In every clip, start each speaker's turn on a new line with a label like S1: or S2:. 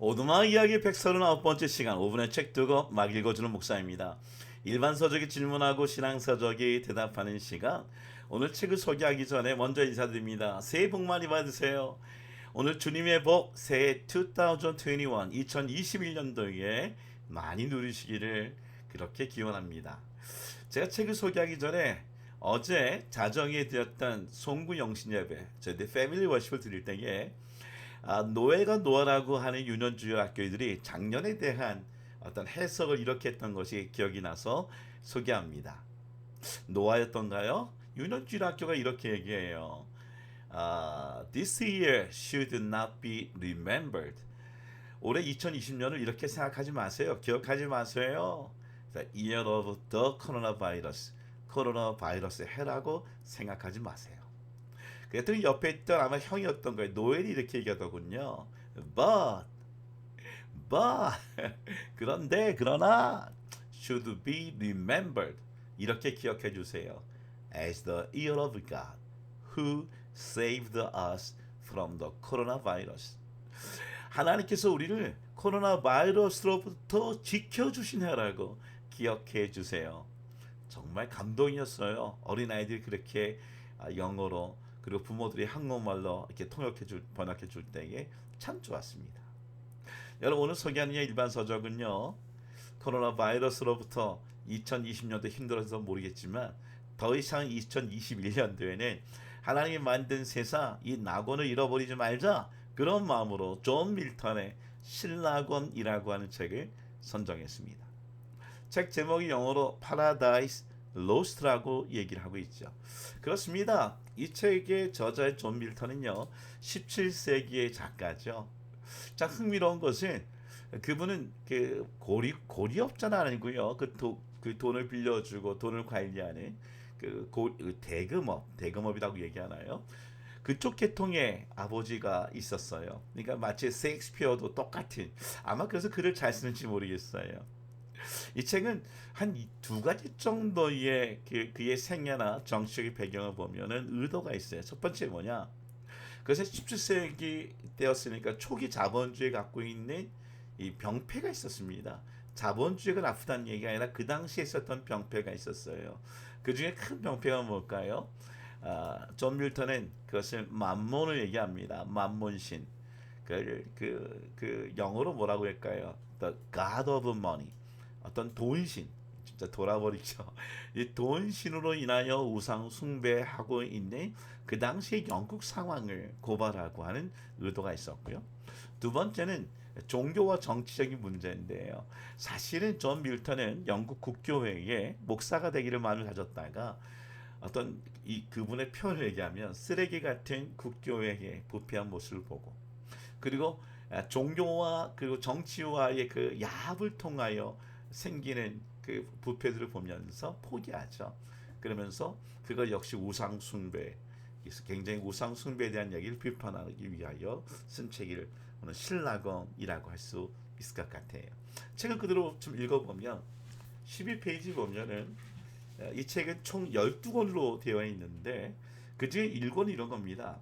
S1: 오두막 이야기 139번째 시간 5분의 책 두고 막 읽어주는 목사입니다. 일반 서적이 질문하고 신앙 서적이 대답하는 시간. 오늘 책을 소개하기 전에 먼저 인사드립니다. 새해 복 많이 받으세요. 오늘 주님의 복 새해 2021 2021년도에 많이 누리시기를 그렇게 기원합니다. 제가 책을 소개하기 전에 어제 자정에 드렸던 송구 영신 예배 저희들 패밀리 워십을 드릴 때에 아, 노예가 노아라고 하는 유년주의 학교들이 작년에 대한 어떤 해석을 이렇게 했던 것이 기억이 나서 소개합니다. 노아였던가요? 유년주의 학교가 이렇게 얘기해요. 아, This year should not be remembered. 올해 2020년을 이렇게 생각하지 마세요. 기억하지 마세요. The year of the coronavirus. 코로나 바이러스 해라고 생각하지 마세요. 그랬더니 옆에 있던 아마 형이었던 거예요. 노엘이 이렇게 얘기하더군요. But, but, 그런데 그러나 should be remembered. 이렇게 기억해 주세요. As the ear of God who saved us from the coronavirus. 하나님께서 우리를 코로나 바이러스로부터 지켜주신 해라고 기억해 주세요. 정말 감동이었어요. 어린아이들이 그렇게 아, 영어로 그리고 부모들이 한국말로 이렇게 통역해 줄 번역해 줄 때에 참 좋았습니다. 여러분 오늘 소개하는 일반 서적은요. 코로나 바이러스로부터 2020년도 힘들어서 모르겠지만 더 이상 2021년도에는 하나님이 만든 세상 이 낙원을 잃어버리지 말자 그런 마음으로 존 밀턴의 신낙원이라고 하는 책을 선정했습니다. 책 제목이 영어로 Paradise Lost라고 얘기를 하고 있죠. 그렇습니다. 이 책의 저자의 존 밀턴은요. 17세기의 작가죠. 자, 흥미로운 것은 그분은 그 고리 고리업자는 아니고요. 그, 도, 그 돈을 빌려주고 돈을 관리하는 그, 고, 그 대금업, 대금업이라고 얘기하나요? 그쪽 계통의 아버지가 있었어요. 그러니까 마치 셰익스피어도 똑같은 아마 그래서 글을 잘 쓰는지 모르겠어요. 이 책은 한 두 가지 정도의 그, 그의 생애나 정치적인 배경을 보면은 의도가 있어요. 첫 번째 뭐냐? 그래서 17세기 되었으니까 초기 자본주의 갖고 있는 이 병폐가 있었습니다. 자본주의가 나쁘다는 얘기가 아니라 그 당시에 있었던 병폐가 있었어요. 그 중에 큰 병폐가 뭘까요? 아, 존 밀턴은 그것을 만몬을 얘기합니다. 만몬신. 그, 그, 그 영어로 뭐라고 할까요? The God of Money. 어떤 돈신. 진짜 돌아버리죠. 이 돈신으로 인하여 우상 숭배하고 있는 그 당시의 영국 상황을 고발하고 하는 의도가 있었고요. 두 번째는 종교와 정치적인 문제인데요. 사실은 존 밀턴은 영국 국교회의 목사가 되기를 마음을 가졌다가 어떤 이 그분의 표현을 얘기하면 쓰레기 같은 국교회의 부패한 모습을 보고 그리고 종교와 그리고 정치와의 그 야합을 통하여 생기는 그 부패들을 보면서 포기하죠. 그러면서 그걸 역시 우상 숭배 굉장히 우상 숭배에 대한 얘기를 비판하기 위하여 쓴 책을 오늘 신라검이라고 할 수 있을 것 같아요. 책을 그대로 좀 읽어보면 12페이지 보면은 이 책은 총 12권으로 되어 있는데 그중에 1권이 이런 겁니다.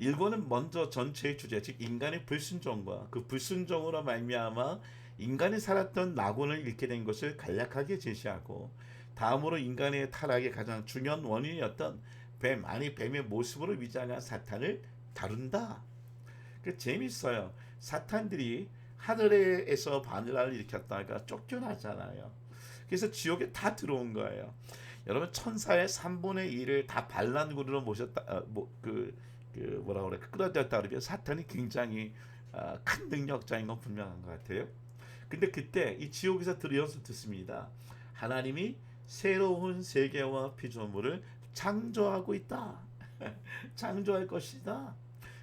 S1: 1권은 먼저 전체의 주제 즉 인간의 불순종과 그 불순종으로 말미암아 인간이 살았던 낙원을 잃게 된 것을 간략하게 제시하고 다음으로 인간의 타락의 가장 중요한 원인이었던 뱀 아니 뱀의 모습으로 위장한 사탄을 다룬다. 그 재밌어요. 사탄들이 하늘에서 바늘을 일으켰다가 쫓겨나잖아요. 그래서 지옥에 다 들어온 거예요. 여러분 천사의 3분의 1을 다 반란군으로 모셨다. 어, 뭐 그 그 뭐라 그래 끌어들였다 그러면 사탄이 굉장히 어, 큰 능력자인 건 분명한 것 같아요. 근데 그때 이 지옥에서 들으면서 듣습니다. 하나님이 새로운 세계와 피조물을 창조하고 있다. 창조할 것이다.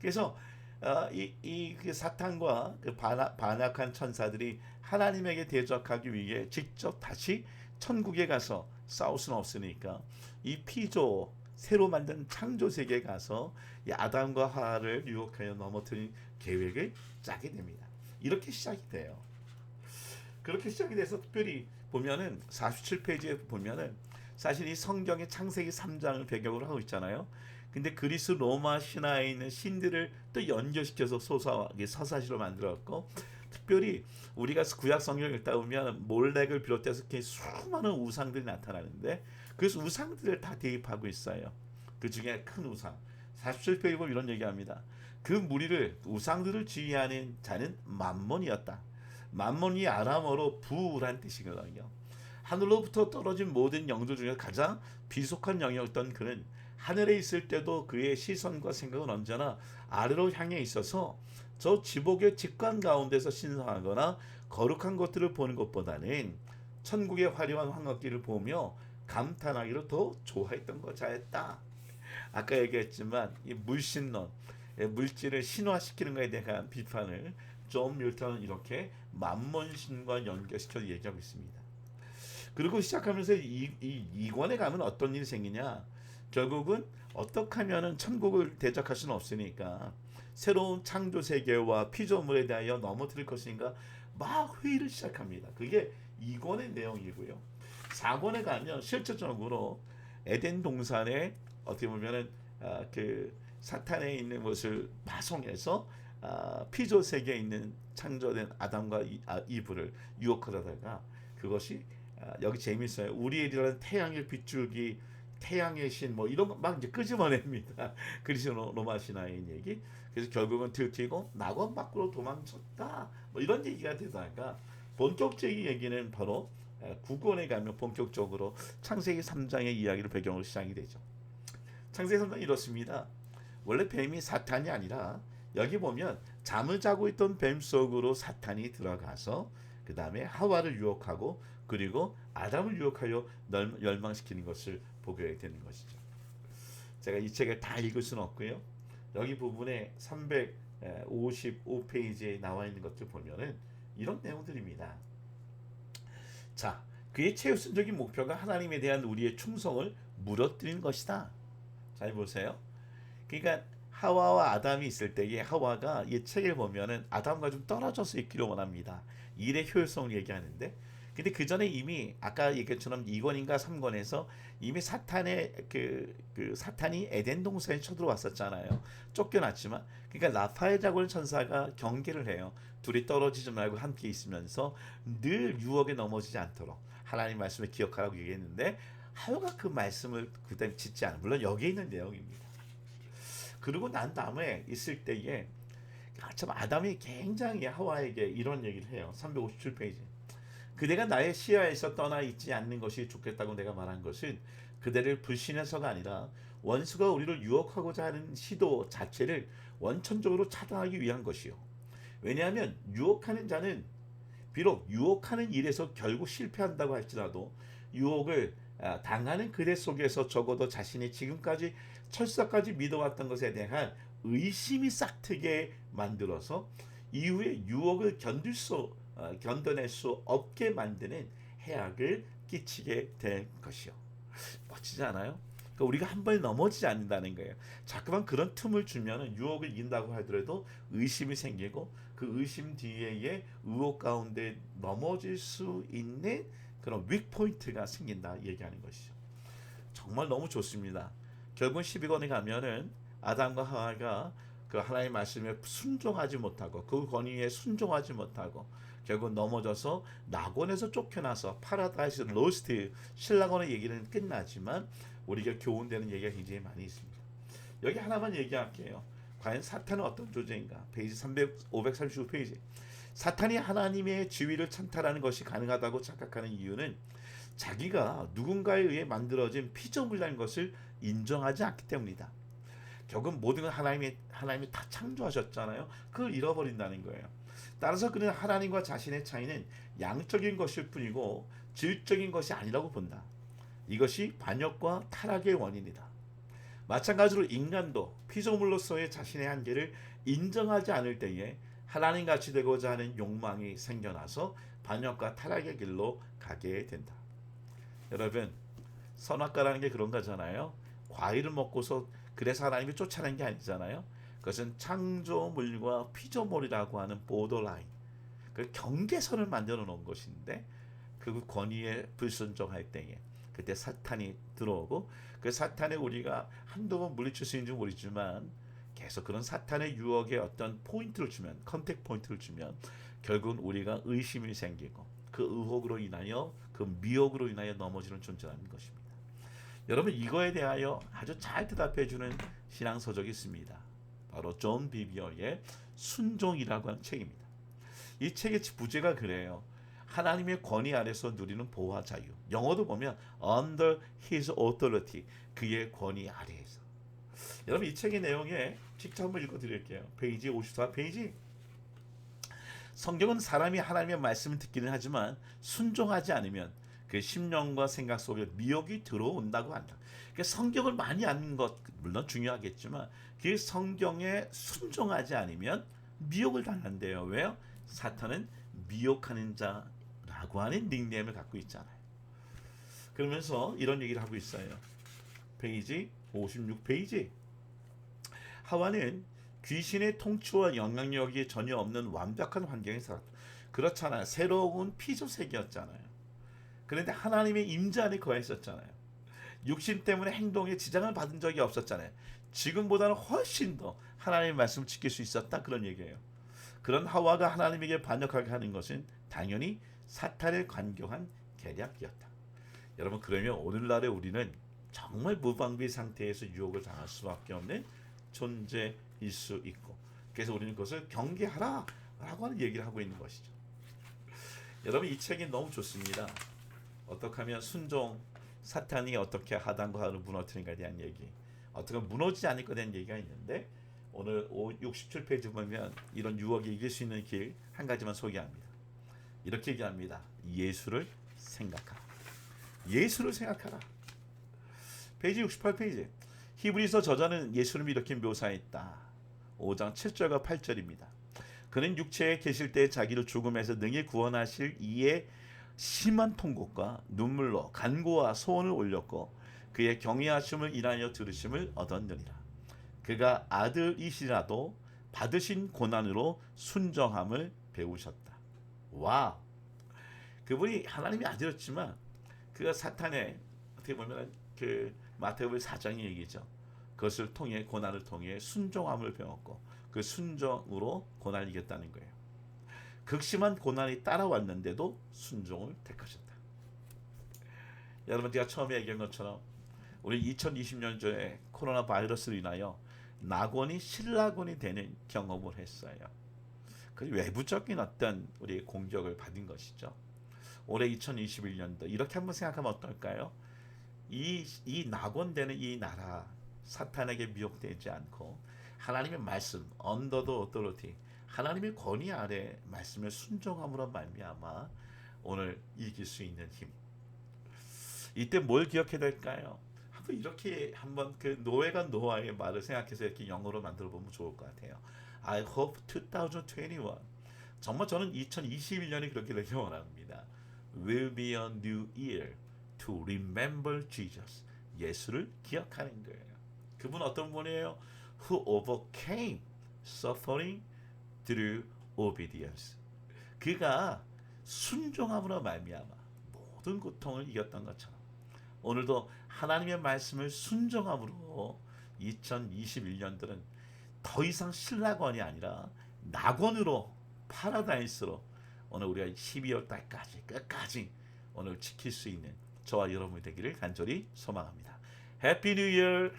S1: 그래서 어, 이, 이 그 사탄과 그 반악, 반악한 천사들이 하나님에게 대적하기 위해 직접 다시 천국에 가서 싸울 수는 없으니까 이 피조 새로 만든 창조 세계에 가서 이 아담과 하와를 유혹하여 넘어뜨린 계획을 짜게 됩니다. 이렇게 시작이 돼요. 그렇게 시작이 돼서 특별히 보면은 47페이지에 보면은 사실 이 성경의 창세기 3장을 배경으로 하고 있잖아요. 근데 그리스 로마 신화에 있는 신들을 또 연결시켜서 소사하게 서사시로 만들었고 특별히 우리가 구약 성경을 읽다 보면 몰렉을 비롯해서 이렇게 수많은 우상들이 나타나는데 그 우상들을 다 대입하고 있어요. 그 중에 큰 우상. 47페이지 보면 이런 얘기합니다. 그 무리를 우상들을 지휘하는 자는 만몬이었다. 만몬이 아람어로 부란 뜻이거든요. 하늘로부터 떨어진 모든 영들 중에 가장 비속한 영이었던 그는 하늘에 있을 때도 그의 시선과 생각은 언제나 아래로 향해 있어서 저 지복의 직관 가운데서 신성하거나 거룩한 것들을 보는 것보다는 천국의 화려한 황학기를 보며 감탄하기를 더 좋아했던 것자였다. 아까 얘기했지만 이 물신론, 예, 물질을 신화시키는 것에 대한 비판을 존 밀턴은 이렇게 만몬신과 연결시켜 얘기하고 있습니다. 그리고 시작하면서 이, 이, 이권에 가면 어떤 일이 생기냐? 결국은 어떻게 하면은 천국을 대적할 수는 없으니까 새로운 창조 세계와 피조물에 대하여 넘어뜨릴 것인가 막 회의를 시작합니다. 그게 2권의 내용이고요. 4권에 가면 실질적으로 에덴 동산에 어떻게 보면은 아, 그 사탄에 있는 것을 파송해서 아, 피조 세계에 있는 창조된 아담과 이, 아, 이브를 유혹하다가 그것이 아, 여기 재밌어요. 우리엘이라는 태양을 비추기 태양의 신 뭐 이런 거 막 이제 끄집어냅니다. 그리스 로마 신화의 얘기. 그래서 결국은 들키고 낙원 밖으로 도망쳤다. 뭐 이런 얘기가 되다가 본격적인 얘기는 바로 구권에 가면 본격적으로 창세기 3장의 이야기를 배경으로 시작이 되죠. 창세기 3장 이렇습니다. 원래 뱀이 사탄이 아니라 여기 보면 잠을 자고 있던 뱀 속으로 사탄이 들어가서 그 다음에 하와를 유혹하고 그리고 아담을 유혹하여 멸망시키는 것을 보게 되는 것이죠. 제가 이 책을 다 읽을 수는 없고요. 여기 부분에 355페이지에 나와 있는 것들 보면은 이런 내용들입니다. 자, 그의 최우선적인 목표가 하나님에 대한 우리의 충성을 무너뜨리는 것이다. 잘 보세요. 그러니까 하와와 아담이 있을 때에 하와가 이 책을 보면은 아담과 좀 떨어져서 있기를 원합니다. 일의 효율성을 얘기하는데 근데 그 전에 이미 아까 얘기처럼 2권인가 3권에서 이미 사탄의 그, 그 사탄이 에덴 동산에 쳐들어왔었잖아요. 쫓겨났지만 그러니까 라파엘이라고 천사가 경계를 해요. 둘이 떨어지지 말고 함께 있으면서 늘 유혹에 넘어지지 않도록 하나님 말씀을 기억하라고 얘기했는데 하여가 그 말씀을 그다음 짓지 않아. 물론 여기에 있는 내용입니다. 그리고 난 다음에 있을 때에 참 아담이 굉장히 하와에게 이런 얘기를 해요. 357페이지. 그대가 나의 시야에서 떠나 있지 않는 것이 좋겠다고 내가 말한 것은 그대를 불신해서가 아니라 원수가 우리를 유혹하고자 하는 시도 자체를 원천적으로 차단하기 위한 것이요. 왜냐하면 유혹하는 자는 비록 유혹하는 일에서 결국 실패한다고 할지라도 유혹을 아, 당하는 그대 속에서 적어도 자신이 지금까지 철사까지 믿어왔던 것에 대한 의심이 싹트게 만들어서 이후에 유혹을 견딜 수 어, 견뎌낼 수 없게 만드는 해악을 끼치게 된 것이요. 멋지지 않아요? 그러니까 우리가 한 번 넘어지지 않는다는 거예요. 자꾸만 그런 틈을 주면 유혹을 이긴다고 하더라도 의심이 생기고 그 의심 뒤에 의혹 가운데 넘어질 수 있는 그런 윅 포인트가 생긴다 얘기하는 것이죠. 정말 너무 좋습니다. 결국 12권에 가면은 아담과 하와가 그 하나님의 말씀에 순종하지 못하고 그 권위에 순종하지 못하고 결국 넘어져서 낙원에서 쫓겨나서 파라다이스 로스트 신라원의 얘기는 끝나지만 우리가 교훈되는 얘기가 굉장히 많이 있습니다. 여기 하나만 얘기할게요. 과연 사탄은 어떤 존재인가? 페이지 300, 535페이지. 사탄이 하나님의 지위를 찬탈하는 것이 가능하다고 착각하는 이유는 자기가 누군가에 의해 만들어진 피조물이라는 것을 인정하지 않기 때문이다. 결국 모든 건 하나님이 하나님이 다 창조하셨잖아요. 그걸 잃어버린다는 거예요. 따라서 그는 하나님과 자신의 차이는 양적인 것일 뿐이고 질적인 것이 아니라고 본다. 이것이 반역과 타락의 원인이다. 마찬가지로 인간도 피조물로서의 자신의 한계를 인정하지 않을 때에 하나님 같이 되고자 하는 욕망이 생겨나서 반역과 타락의 길로 가게 된다. 여러분 선악과라는 게 그런 거잖아요. 과일을 먹고서 그래서 하나님이 쫓아낸 게 아니잖아요. 그것은 창조물과 피조물이라고 하는 보더라인, 그 경계선을 만들어 놓은 것인데 그 권위에 불순종할 때에 그때 사탄이 들어오고 그 사탄에 우리가 한두 번 물리칠 수 있는지 모르지만 계속 그런 사탄의 유혹에 어떤 포인트를 주면 컨택 포인트를 주면 결국은 우리가 의심이 생기고 그 의혹으로 인하여 그 미혹으로 인하여 넘어지는 존재라는 것입니다. 여러분 이거에 대하여 아주 잘 대답해 주는 신앙 서적이 있습니다. 바로 존 비비어의 순종이라고 하는 책입니다. 이 책의 부제가 그래요. 하나님의 권위 아래서 누리는 보호와 자유. 영어도 보면 under his authority 그의 권위 아래에서. 여러분 이 책의 내용에 직접 한번 읽어 드릴게요. 페이지 54 페이지. 성경은 사람이 하나님의 말씀을 듣기는 하지만 순종하지 않으면 그 심령과 생각 속에 미혹이 들어온다고 한다. 그러니까 성경을 많이 아는 것 물론 중요하겠지만 그 성경에 순종하지 않으면 미혹을 당한대요. 왜요? 사탄은 미혹하는 자라고 하는 닉네임을 갖고 있잖아요. 그러면서 이런 얘기를 하고 있어요. 페이지 56페이지. 하와는 귀신의 통치와 영향력이 전혀 없는 완벽한 환경에 살았다. 그렇잖아요. 새로운 피조색이었잖아요. 그런데 하나님의 임재 안에 거했었잖아요. 육신 때문에 행동에 지장을 받은 적이 없었잖아요. 지금보다는 훨씬 더 하나님의 말씀을 지킬 수 있었다 그런 얘기예요. 그런 하와가 하나님에게 반역하게 하는 것은 당연히 사탄의 관경한 계략이었다. 여러분 그러면 오늘날의 우리는 정말 무방비 상태에서 유혹을 당할 수밖에 없는 존재 일 수 있고 그래서 우리는 그것을 경계하라 라고 하는 얘기를 하고 있는 것이죠. 여러분 이 책이 너무 좋습니다. 어떻게 하면 순종 사탄이 어떻게 하단과 하를 무너뜨린가에 대한 얘기 어떻게 무너지지 않을 것에 대한 얘기가 있는데 오늘 67페이지 보면 이런 유혹에 이길 수 있는 길 한 가지만 소개합니다. 이렇게 얘기합니다. 예수를 생각하라. 예수를 생각하라. 페이지 68페이지. 히브리서 저자는 예수를 이렇게 묘사했다. 5장 7절과 8절입니다. 그는 육체에 계실 때 자기를 죽음에서 능히 구원하실 이의 심한 통곡과 눈물로 간구와 소원을 올렸고 그의 경외하심을 인하여 들으심을 얻었느니라. 그가 아들이시라도 받으신 고난으로 순정함을 배우셨다. 와, 그분이 하나님의 아들이었지만 그가 사탄의 어떻게 보면 그 마태복음 4장의 얘기죠. 그것을 통해 고난을 통해 순종함을 배웠고 그 순종으로 고난을 이겼다는 거예요. 극심한 고난이 따라왔는데도 순종을 택하셨다. 여러분 제가 처음에 얘기한 것처럼 우리 2020년 전에 코로나 바이러스로 인하여 낙원이 신락원이 되는 경험을 했어요. 그 외부적인 어떤 우리 공격을 받은 것이죠. 올해 2021년도 이렇게 한번 생각하면 어떨까요? 이, 이 낙원되는 이 나라 사탄에게 미혹되지 않고 하나님의 말씀 언더도 오토리티 하나님의 권위 아래 말씀을 순종함으로 말미암아 오늘 이길 수 있는 힘. 이때 뭘 기억해야 될까요? 한번 이렇게 한번 그 노예가 노아의 말을 생각해서 이렇게 영어로 만들어 보면 좋을 것 같아요. I hope 2021. 정말 저는 2021년이 그렇게 되길 원합니다. Will be a new year to remember Jesus. 예수를 기억하는 거예요. 그분 어떤 분이에요? Who overcame suffering through obedience. 그가 순종함으로 말미암아 모든 고통을 이겼던 것처럼 오늘도 하나님의 말씀을 순종함으로 2021년들은 더 이상 신락원이 아니라 낙원으로 파라다이스로 오늘 우리가 12월 달까지 끝까지 오늘 지킬 수 있는 저와 여러분이 되기를 간절히 소망합니다. 해피 뉴 이어!